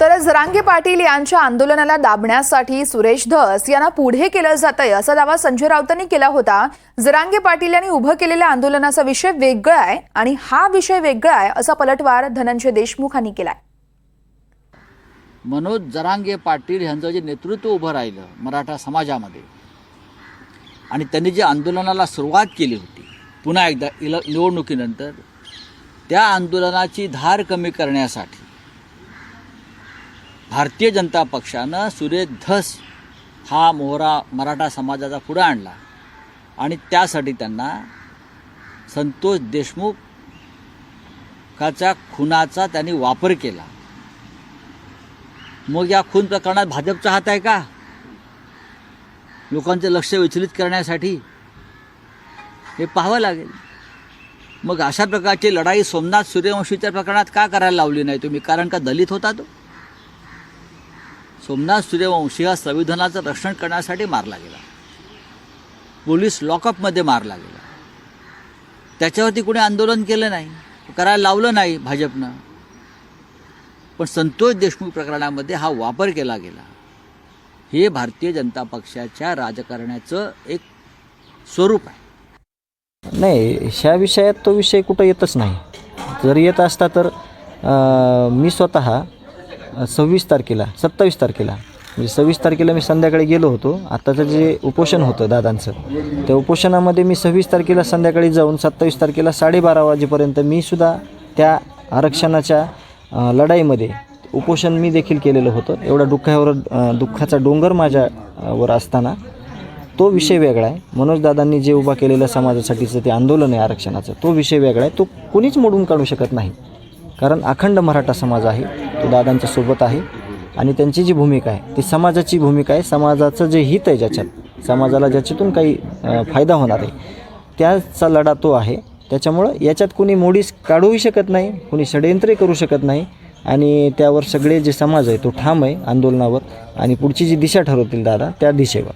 तर जरांगे पाटील यांच्या आंदोलनाला दाबण्यासाठी सुरेश धस यांना पुढे केलं जातंय असा दावा संजय राऊतांनी केला होता. जरांगे पाटील यांनी उभं केलेल्या आंदोलनाचा विषय वेगळा आहे आणि हा विषय वेगळा आहे असा पलटवार धनंजय देशमुखांनी केलाय. मनोज जरांगे पाटील यांचं जे नेतृत्व उभं राहिलं मराठा समाजामध्ये आणि त्यांनी जे आंदोलनाला सुरुवात केली होती पुन्हा एकदा इल निवडणुकीनंतर त्या आंदोलनाची धार कमी करण्यासाठी भारतीय जनता पक्षानं सुरेश धस हा मोहरा मराठा समाजाचा पुढे आणला. आणि त्यासाठी त्यांना संतोष देशमुखाच्या खुनाचा त्यांनी वापर केला. मग या खून प्रकरणात भाजपचा हात आहे का? लोकांचं लक्ष विचलित करण्यासाठी हे पाहावं लागेल. मग अशा प्रकारची लढाई सोमनाथ सूर्यवंशीच्या प्रकरणात का करायला लावली नाही तुम्ही? कारण का दलित होता तो? सोमनाथ सूर्यवंशी हा संविधानाचं रक्षण करण्यासाठी मारला गेला. पोलीस लॉकअपमध्ये मारला गेला. त्याच्यावरती कोणी आंदोलन केलं नाही करायला लावलं नाही भाजपनं. पण संतोष देशमुख प्रकरणामध्ये हा वापर केला गेला. हे भारतीय जनता पक्षाच्या राजकारण्याचं एक स्वरूप आहे. नाही ह्या विषयात तो विषय कुठं येतच नाही. जर येत असता तर मी स्वतः सव्वीस तारखेला सत्तावीस तारखेला. म्हणजे सव्वीस तारखेला मी संध्याकाळी गेलो होतो. आत्ताचं जे उपोषण होतं दादांचं त्या उपोषणामध्ये मी सव्वीस तारखेला संध्याकाळी जाऊन सत्तावीस तारखेला साडेबारा वाजेपर्यंत मी सुद्धा त्या आरक्षणाच्या लढाईमध्ये उपोषण मी देखील केलेलं होतं. एवढा दुःखावर दुःखाचा डोंगर माझ्या वर असताना. तो विषय वेगळा आहे. मनोजदादांनी जे उभा केलेलं समाजासाठीचं ते आंदोलन आहे आरक्षणाचं. तो विषय वेगळा आहे. तो कुणीच मोडून काढू शकत नाही. कारण अखंड मराठा समाज आहे. दादांच्या सोबत आहे. आणि त्यांची जी भूमिका आहे ती समाजाची भूमिका आहे. समाजाचं जे हित आहे ज्याच्यात समाजाला ज्याच्यातून काही फायदा होणार आहे त्याचा लढा तो आहे. त्याच्यामुळं याच्यात कुणी मोडीस काढूही शकत नाही कुणी षडयंत्रही करू शकत नाही. आणि त्यावर सगळे जे समाज आहे तो ठाम आहे आंदोलनावर. आणि पुढची जी दिशा ठरवतील दादा त्या दिशेवर.